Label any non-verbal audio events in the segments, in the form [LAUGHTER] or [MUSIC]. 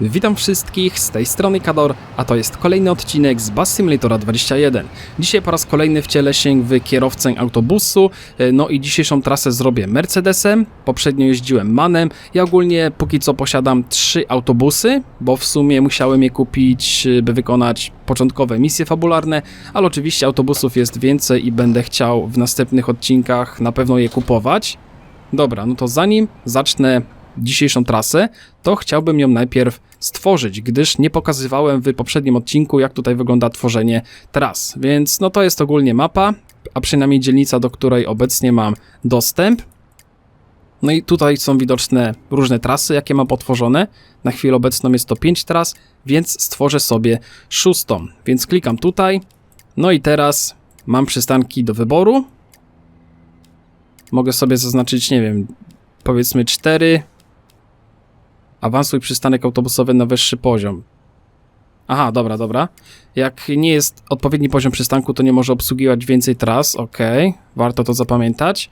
Witam wszystkich, z tej strony Kador, a to jest kolejny odcinek z Bus Simulatora 21. Dzisiaj po raz kolejny wcielę się w kierowcę autobusu, e, no i dzisiejszą trasę zrobię Mercedesem, poprzednio jeździłem Manem. Ja ogólnie póki co posiadam trzy autobusy, bo w sumie musiałem je kupić, e, by wykonać początkowe misje fabularne, ale oczywiście autobusów jest więcej i będę chciał w następnych odcinkach na pewno je kupować. Dobra, no to zanim zacznę dzisiejszą trasę, to chciałbym ją najpierw stworzyć, gdyż nie pokazywałem w poprzednim odcinku, jak tutaj wygląda tworzenie tras. Więc no to jest ogólnie mapa, a przynajmniej dzielnica, do której obecnie mam dostęp. No i tutaj są widoczne różne trasy, jakie mam potworzone. Na chwilę obecną jest to 5 tras, więc stworzę sobie szóstą. Więc klikam tutaj. No i teraz mam przystanki do wyboru. Mogę sobie zaznaczyć, nie wiem, powiedzmy 4. Awansuj przystanek autobusowy na wyższy poziom. Aha, dobra, dobra. Jak nie jest odpowiedni poziom przystanku, to nie może obsługiwać więcej tras. Ok, warto to zapamiętać.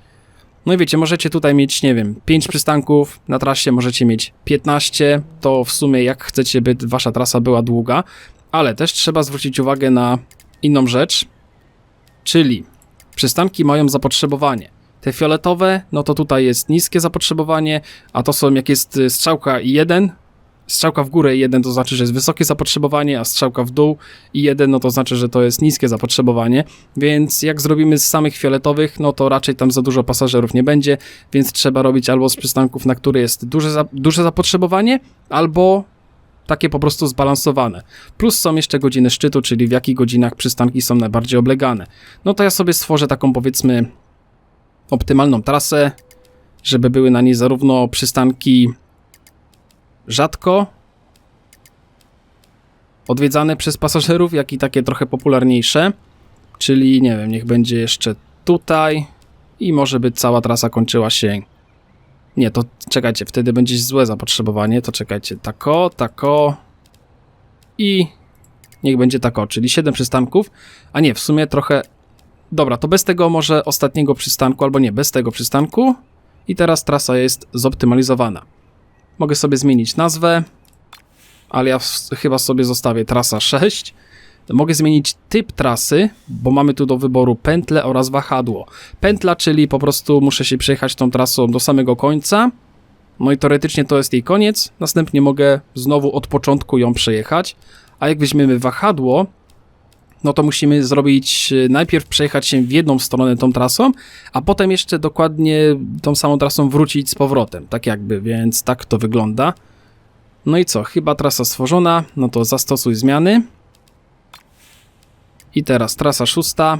No i wiecie, możecie tutaj mieć, nie wiem, 5 przystanków na trasie, możecie mieć 15. To w sumie jak chcecie, by wasza trasa była długa. Ale też trzeba zwrócić uwagę na inną rzecz, czyli przystanki mają zapotrzebowanie. Te fioletowe, no to tutaj jest niskie zapotrzebowanie, a to są jak jest y, strzałka i 1, strzałka w górę i 1 to znaczy, że jest wysokie zapotrzebowanie, a strzałka w dół i 1 no to znaczy, że to jest niskie zapotrzebowanie, więc jak zrobimy z samych fioletowych, no to raczej tam za dużo pasażerów nie będzie, więc trzeba robić albo z przystanków, na które jest duże, za, duże zapotrzebowanie, albo takie po prostu zbalansowane. Plus są jeszcze godziny szczytu, czyli w jakich godzinach przystanki są najbardziej oblegane. No to ja sobie stworzę taką powiedzmy optymalną trasę, żeby były na niej zarówno przystanki rzadko odwiedzane przez pasażerów, jak i takie trochę popularniejsze. Czyli nie wiem, niech będzie jeszcze tutaj i może by cała trasa kończyła się. Nie, to czekajcie, wtedy będzie złe zapotrzebowanie. To czekajcie, tako, tako i niech będzie tako, czyli 7 przystanków. A nie, w sumie trochę Dobra, to bez tego może ostatniego przystanku, albo nie, bez tego przystanku. I teraz trasa jest zoptymalizowana. Mogę sobie zmienić nazwę, ale ja chyba sobie zostawię trasa 6. Mogę zmienić typ trasy, bo mamy tu do wyboru pętlę oraz wahadło. Pętla, czyli po prostu muszę się przejechać tą trasą do samego końca. No i teoretycznie to jest jej koniec. Następnie mogę znowu od początku ją przejechać. A jak weźmiemy wahadło, no to musimy zrobić, y, najpierw przejechać się w jedną stronę tą trasą, a potem jeszcze dokładnie tą samą trasą wrócić z powrotem, tak jakby, więc tak to wygląda. No i co, chyba trasa stworzona, no to zastosuj zmiany. I teraz trasa szósta.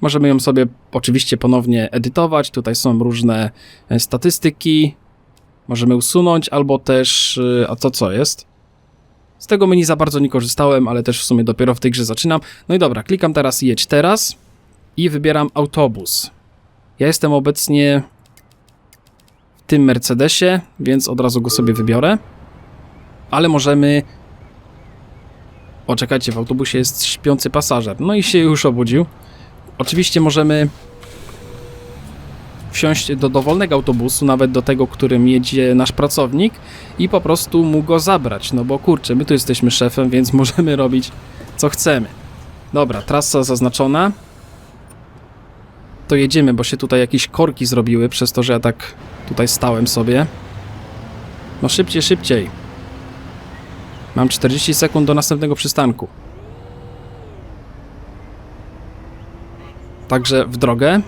Możemy ją sobie oczywiście ponownie edytować, tutaj są różne e, statystyki, możemy usunąć, albo też, y, a to co jest? Z tego menu za bardzo nie korzystałem, ale też w sumie dopiero w tej grze zaczynam. No i dobra, klikam teraz jedź teraz i wybieram autobus. Ja jestem obecnie w tym Mercedesie, więc od razu go sobie wybiorę. Ale możemy... O, czekajcie, w autobusie jest śpiący pasażer. No i się już obudził. Oczywiście możemy wsiąść do dowolnego autobusu, nawet do tego, którym jedzie nasz pracownik i po prostu mu go zabrać, no bo kurczę, my tu jesteśmy szefem, więc [LAUGHS] możemy robić co chcemy. Dobra, trasa zaznaczona. To jedziemy, bo się tutaj jakieś korki zrobiły przez to, że ja tak tutaj stałem sobie. No szybciej, szybciej. Mam 40 sekund do następnego przystanku. Także w drogę.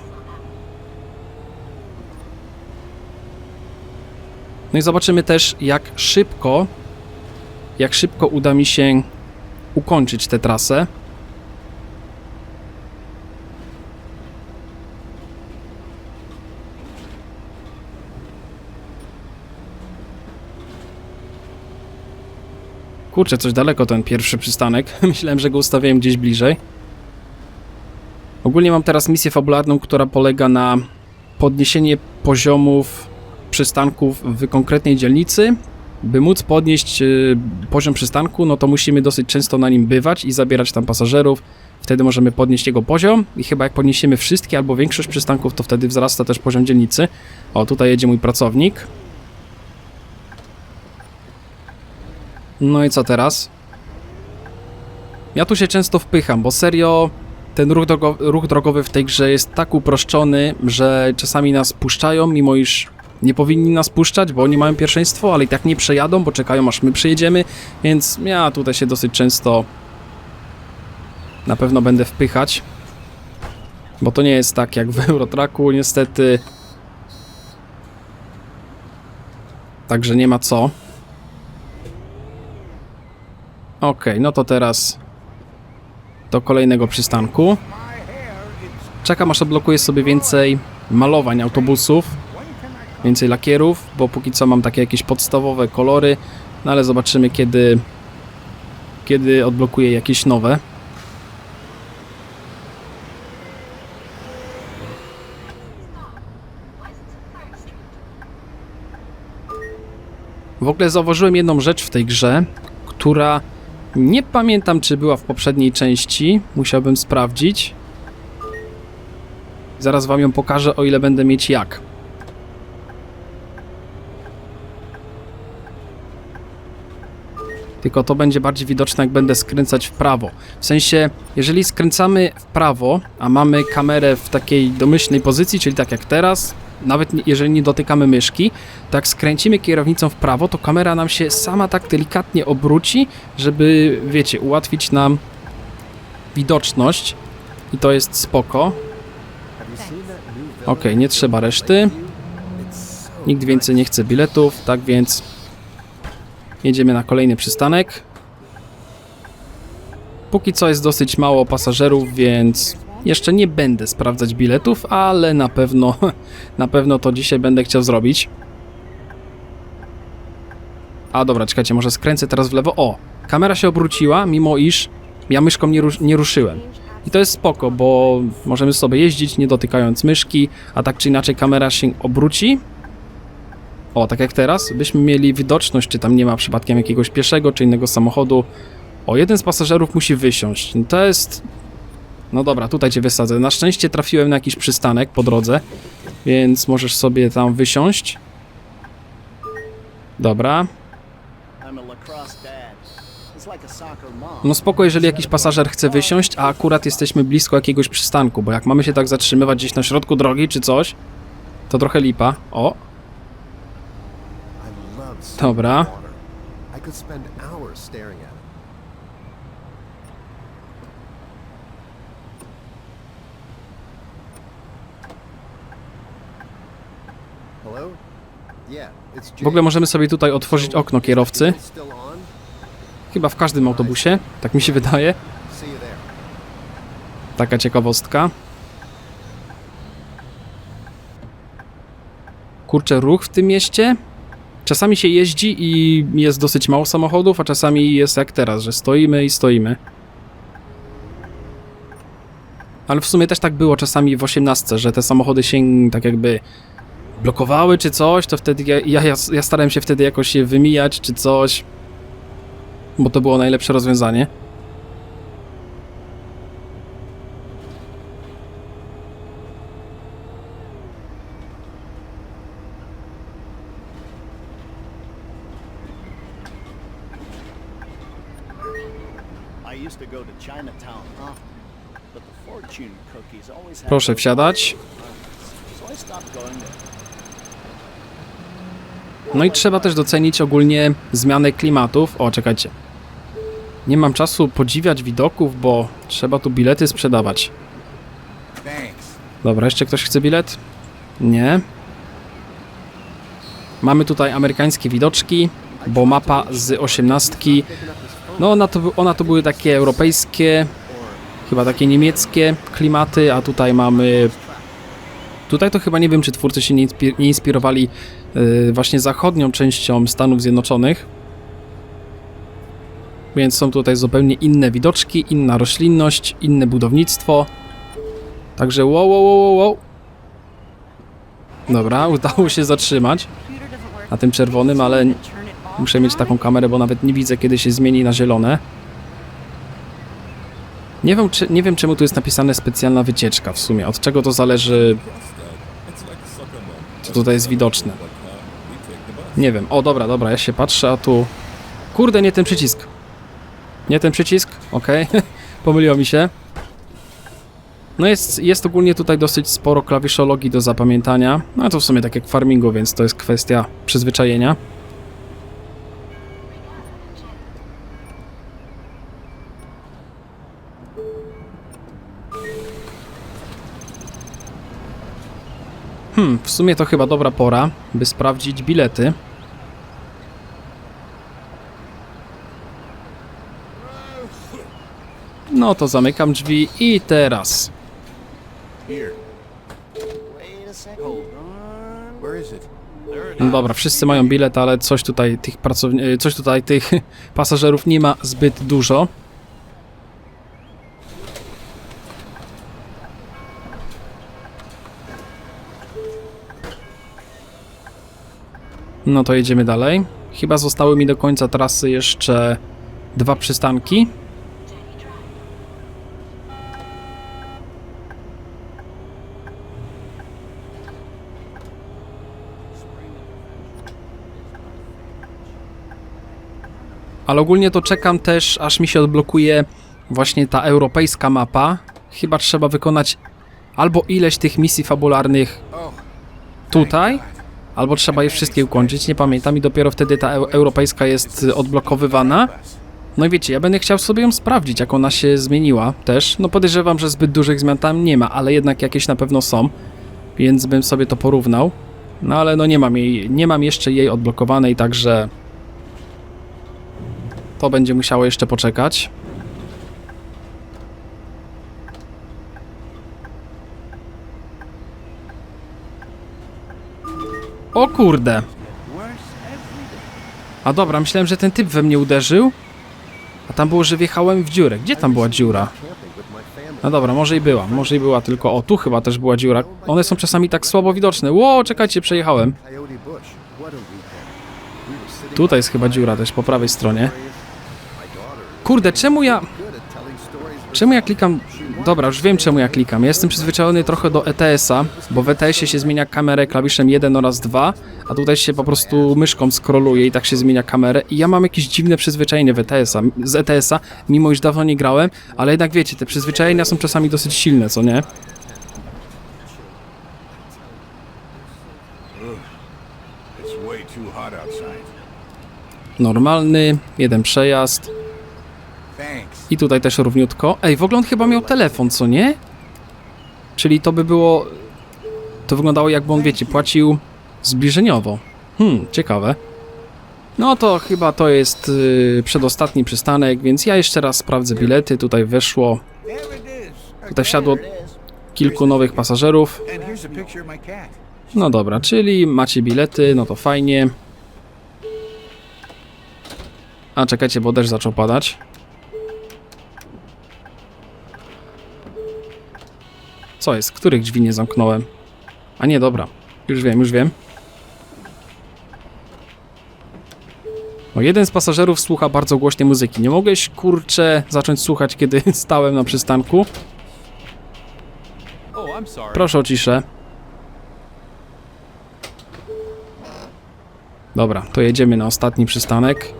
No i zobaczymy też, jak szybko, jak szybko uda mi się ukończyć tę trasę. Kurczę, coś daleko ten pierwszy przystanek. [LAUGHS] Myślałem, że go ustawiałem gdzieś bliżej. Ogólnie mam teraz misję fabularną, która polega na podniesienie poziomów przystanków w konkretnej dzielnicy. By móc podnieść y, poziom przystanku, no to musimy dosyć często na nim bywać i zabierać tam pasażerów. Wtedy możemy podnieść jego poziom i chyba jak podniesiemy wszystkie albo większość przystanków, to wtedy wzrasta też poziom dzielnicy. O, tutaj jedzie mój pracownik. No i co teraz? Ja tu się często wpycham, bo serio ten ruch, drogo, ruch drogowy w tej grze jest tak uproszczony, że czasami nas puszczają, mimo iż nie powinni nas puszczać, bo oni mają pierwszeństwo, ale i tak nie przejadą, bo czekają aż my przejedziemy, więc ja tutaj się dosyć często na pewno będę wpychać. Bo to nie jest tak jak w [LAUGHS] Eurotraku, niestety. Także nie ma co. Okej, no to teraz do kolejnego przystanku. Czekam aż odblokuję sobie więcej malowań autobusów, więcej lakierów, bo póki co mam takie jakieś podstawowe kolory, no ale zobaczymy kiedy, kiedy odblokuję jakieś nowe. W ogóle zauważyłem jedną rzecz w tej grze, która nie pamiętam, czy była w poprzedniej części. Musiałbym sprawdzić. Zaraz wam ją pokażę, o ile będę mieć jak. Tylko to będzie bardziej widoczne, jak będę skręcać w prawo. W sensie, jeżeli skręcamy w prawo, a mamy kamerę w takiej domyślnej pozycji, czyli tak jak teraz, nawet jeżeli nie dotykamy myszki, to jak skręcimy kierownicą w prawo, to kamera nam się sama tak delikatnie obróci, żeby, wiecie, ułatwić nam widoczność. I to jest spoko. Ok, nie trzeba reszty. Nikt więcej nie chce biletów, tak więc jedziemy na kolejny przystanek. Póki co jest dosyć mało pasażerów, więc jeszcze nie będę sprawdzać biletów, ale na pewno, [LAUGHS] na pewno to dzisiaj będę chciał zrobić. A dobra, czekajcie, może skręcę teraz w lewo. O, kamera się obróciła, mimo iż ja myszką nie, nie ruszyłem. I to jest spoko, bo możemy sobie jeździć nie dotykając myszki, a tak czy inaczej kamera się obróci. O, tak jak teraz, byśmy mieli widoczność, czy tam nie ma przypadkiem jakiegoś pieszego czy innego samochodu. O, jeden z pasażerów musi wysiąść. No To jest no dobra, tutaj cię wysadzę. Na szczęście trafiłem na jakiś przystanek po drodze, więc możesz sobie tam wysiąść. Dobra. No spoko, jeżeli jakiś pasażer chce wysiąść, a akurat jesteśmy blisko jakiegoś przystanku, bo jak mamy się tak zatrzymywać gdzieś na środku drogi czy coś, to trochę lipa. O, it's w ogóle możemy sobie tutaj otworzyć okno kierowcy. Chyba w każdym autobusie, tak mi się wydaje. Taka ciekawostka. Kurczę, ruch w tym mieście? Czasami się jeździ i jest dosyć mało samochodów, a czasami jest jak teraz, że stoimy i stoimy. Ale w sumie też tak było czasami w 18, że te samochody się tak jakby blokowały czy coś, to wtedy ja, ja, ja, starałem się wtedy jakoś je wymijać czy coś, bo to było najlepsze rozwiązanie. Proszę wsiadać. No i trzeba też docenić ogólnie zmianę klimatów. O, czekajcie. Nie mam czasu podziwiać widoków, bo trzeba tu bilety sprzedawać. Dobra, jeszcze ktoś chce bilet? Nie. Mamy tutaj amerykańskie widoczki, bo mapa z osiemnastki. No ona to, ona to były takie europejskie, chyba takie niemieckie klimaty, a tutaj mamy Tutaj to chyba nie wiem, czy twórcy się nie, inspi- nie inspirowali y, właśnie zachodnią częścią Stanów Zjednoczonych. Więc są tutaj zupełnie inne widoczki, inna roślinność, inne budownictwo. Także wow, wow, wow, wow. Dobra, [LAUGHS] udało się zatrzymać na tym czerwonym, ale muszę mieć taką kamerę, bo nawet nie widzę, kiedy się zmieni na zielone. Nie wiem, czy, nie wiem czemu tu jest napisane specjalna wycieczka w sumie. Od czego to zależy, co tutaj jest widoczne. Nie wiem. O, dobra, dobra, ja się patrzę, a tu... Kurde, nie ten przycisk. Nie ten przycisk? Okej. [LAUGHS] Pomyliło mi się. No jest, jest ogólnie tutaj dosyć sporo klawiszologii do zapamiętania. No to w sumie tak jak farmingu, więc to jest kwestia przyzwyczajenia. Hmm, w sumie to chyba dobra pora, by sprawdzić bilety. No to zamykam drzwi i teraz. No dobra, wszyscy mają bilet, ale coś tutaj tych pracowni- coś tutaj tych [LAUGHS] pasażerów nie ma zbyt dużo. No to jedziemy dalej. Chyba zostały mi do końca trasy jeszcze dwa przystanki. Ale ogólnie to czekam też, aż mi się odblokuje właśnie ta europejska mapa. Chyba trzeba wykonać albo ileś tych misji fabularnych tutaj, albo trzeba je wszystkie ukończyć, nie pamiętam i dopiero wtedy ta eu- europejska jest odblokowywana. No i wiecie, ja będę chciał sobie ją sprawdzić, jak ona się zmieniła też. No podejrzewam, że zbyt dużych zmian tam nie ma, ale jednak jakieś na pewno są, więc bym sobie to porównał. No ale no nie mam jej, nie mam jeszcze jej odblokowanej, także to będzie musiało jeszcze poczekać. O kurde. A dobra, myślałem, że ten typ we mnie uderzył. A tam było, że wjechałem w dziurę. Gdzie tam była dziura? No dobra, może i była. Może i była, tylko o, tu chyba też była dziura. One są czasami tak słabo widoczne. Ło, czekajcie, przejechałem. Tutaj jest chyba dziura też, po prawej stronie. Kurde, czemu ja... Czemu ja klikam... Dobra, już wiem czemu ja klikam. Ja jestem przyzwyczajony trochę do ETS-a, bo w ETS-ie się zmienia kamerę klawiszem 1 oraz 2, a tutaj się po prostu myszką scrolluje i tak się zmienia kamerę i ja mam jakieś dziwne przyzwyczajenie w ETS-a, z ETS-a, mimo iż dawno nie grałem, ale jednak wiecie, te przyzwyczajenia są czasami dosyć silne, co nie? Normalny, jeden przejazd. I tutaj też równiutko. Ej, w ogóle on chyba miał telefon, co nie? Czyli to by było... To wyglądało jakby on, wiecie, płacił zbliżeniowo. Hmm, ciekawe. No to chyba to jest yy, przedostatni przystanek, więc ja jeszcze raz sprawdzę bilety. Tutaj weszło, tutaj wsiadło kilku nowych pasażerów. No dobra, czyli macie bilety, no to fajnie. A czekajcie, bo deszcz zaczął padać. Co jest? Których drzwi nie zamknąłem? A nie, dobra. Już wiem, już wiem. No jeden z pasażerów słucha bardzo głośnej muzyki. Nie mogłeś, kurczę, zacząć słuchać, kiedy [LAUGHS] stałem na przystanku? Proszę o ciszę. Dobra, to jedziemy na ostatni przystanek.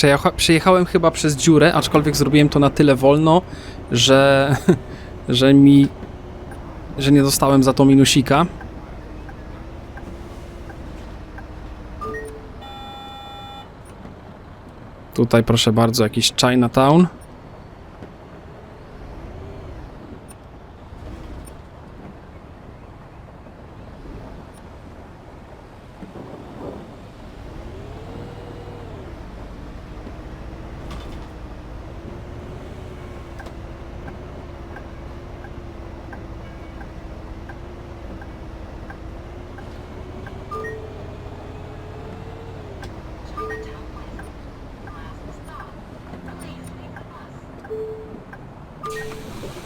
Przejecha przejechałem chyba przez dziurę, aczkolwiek zrobiłem to na tyle wolno, że, [LAUGHS] że mi, że nie dostałem za to minusika. Tutaj proszę bardzo, jakiś Chinatown.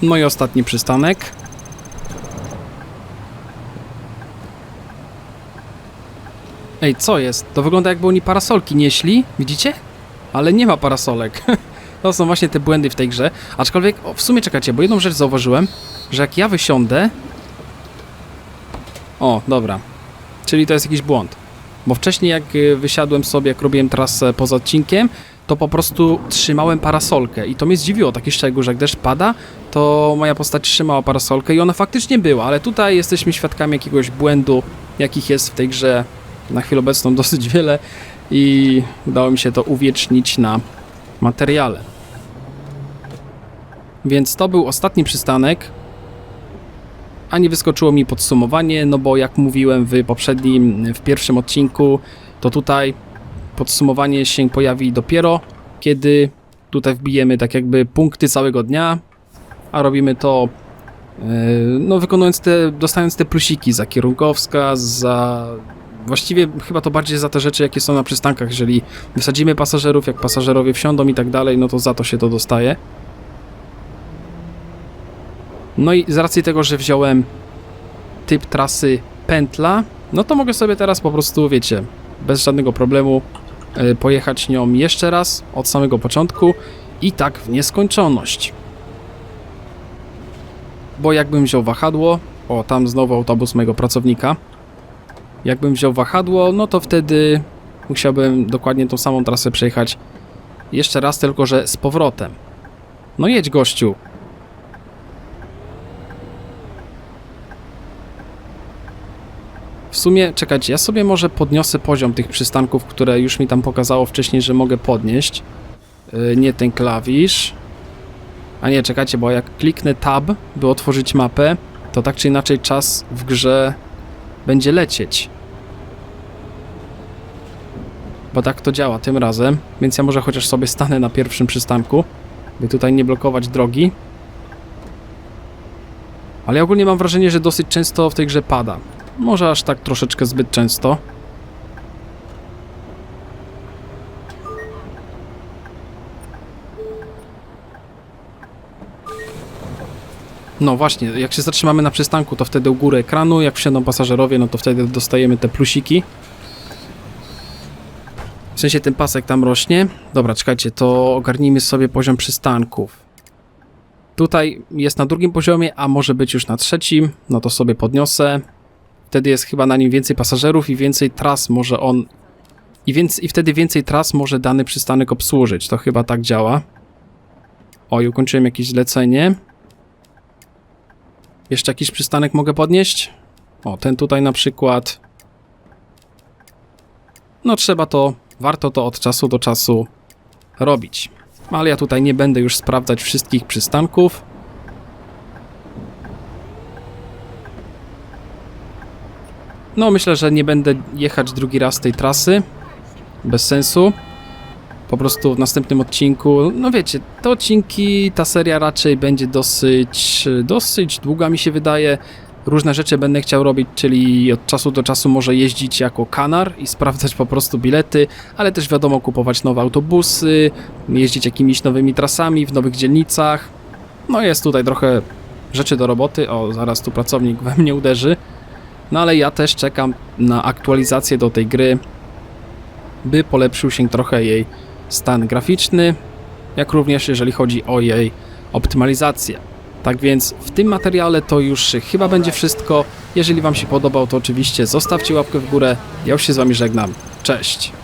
I ostatni przystanek. Ej, co jest? To wygląda jakby oni parasolki nieśli, widzicie? Ale nie ma parasolek. [LAUGHS] To są właśnie te błędy w tej grze. Aczkolwiek, o, w sumie czekajcie, bo jedną rzecz zauważyłem, że jak ja wysiądę... O, dobra. Czyli to jest jakiś błąd. Bo wcześniej jak y, wysiadłem sobie, jak robiłem trasę poza odcinkiem, to po prostu trzymałem parasolkę i to mnie zdziwiło, taki szczegół, że jak deszcz pada, to moja postać trzymała parasolkę i ona faktycznie była, ale tutaj jesteśmy świadkami jakiegoś błędu, jakich jest w tej grze na chwilę obecną [LAUGHS] dosyć wiele i udało mi się to uwiecznić na materiale. Więc to był ostatni przystanek, a nie wyskoczyło mi podsumowanie, no bo jak mówiłem w poprzednim, w pierwszym odcinku, to tutaj podsumowanie się pojawi dopiero, kiedy tutaj wbijemy tak jakby punkty całego dnia, a robimy to yy, no wykonując te, dostając te plusiki za kierunkowskaz, za właściwie chyba to bardziej za te rzeczy, jakie są na przystankach, jeżeli wysadzimy pasażerów, jak pasażerowie wsiądą i tak dalej, no to za to się to dostaje. No i z racji tego, że wziąłem typ trasy pętla, no to mogę sobie teraz po prostu, wiecie, bez żadnego problemu pojechać nią jeszcze raz od samego początku i tak w nieskończoność. Bo jakbym wziął wahadło, o tam znowu autobus mojego pracownika, jakbym wziął wahadło, no to wtedy musiałbym dokładnie tą samą trasę przejechać jeszcze raz, tylko że z powrotem. No jedź gościu, W sumie, czekajcie, ja sobie może podniosę poziom tych przystanków, które już mi tam pokazało wcześniej, że mogę podnieść. Yy, nie ten klawisz. A nie, czekajcie, bo jak kliknę tab, by otworzyć mapę, to tak czy inaczej czas w grze będzie lecieć. Bo tak to działa tym razem, więc ja może chociaż sobie stanę na pierwszym przystanku, by tutaj nie blokować drogi. Ale ja ogólnie mam wrażenie, że dosyć często w tej grze pada. Może aż tak troszeczkę zbyt często. No właśnie, jak się zatrzymamy na przystanku, to wtedy u góry ekranu, jak wsiądą pasażerowie, no to wtedy dostajemy te plusiki. W sensie ten pasek tam rośnie. Dobra, czekajcie, to ogarnijmy sobie poziom przystanków. Tutaj jest na drugim poziomie, a może być już na trzecim. No to sobie podniosę. Wtedy jest chyba na nim więcej pasażerów i więcej tras może on. I, więc, I wtedy więcej tras może dany przystanek obsłużyć. To chyba tak działa. Oj, ukończyłem jakieś zlecenie. Jeszcze jakiś przystanek mogę podnieść? O, ten tutaj na przykład. No trzeba to, warto to od czasu do czasu robić. Ale ja tutaj nie będę już sprawdzać wszystkich przystanków. No, myślę, że nie będę jechać drugi raz tej trasy. Bez sensu. Po prostu w następnym odcinku, no wiecie, te odcinki, ta seria raczej będzie dosyć, dosyć długa mi się wydaje. Różne rzeczy będę chciał robić, czyli od czasu do czasu może jeździć jako kanar i sprawdzać po prostu bilety, ale też wiadomo kupować nowe autobusy, jeździć jakimiś nowymi trasami w nowych dzielnicach. No jest tutaj trochę rzeczy do roboty. O, zaraz tu pracownik we mnie uderzy. No ale ja też czekam na aktualizację do tej gry, by polepszył się trochę jej stan graficzny, jak również jeżeli chodzi o jej optymalizację. Tak więc w tym materiale to już chyba będzie wszystko. Jeżeli Wam się podobał, to oczywiście zostawcie łapkę w górę. Ja już się z Wami żegnam. Cześć!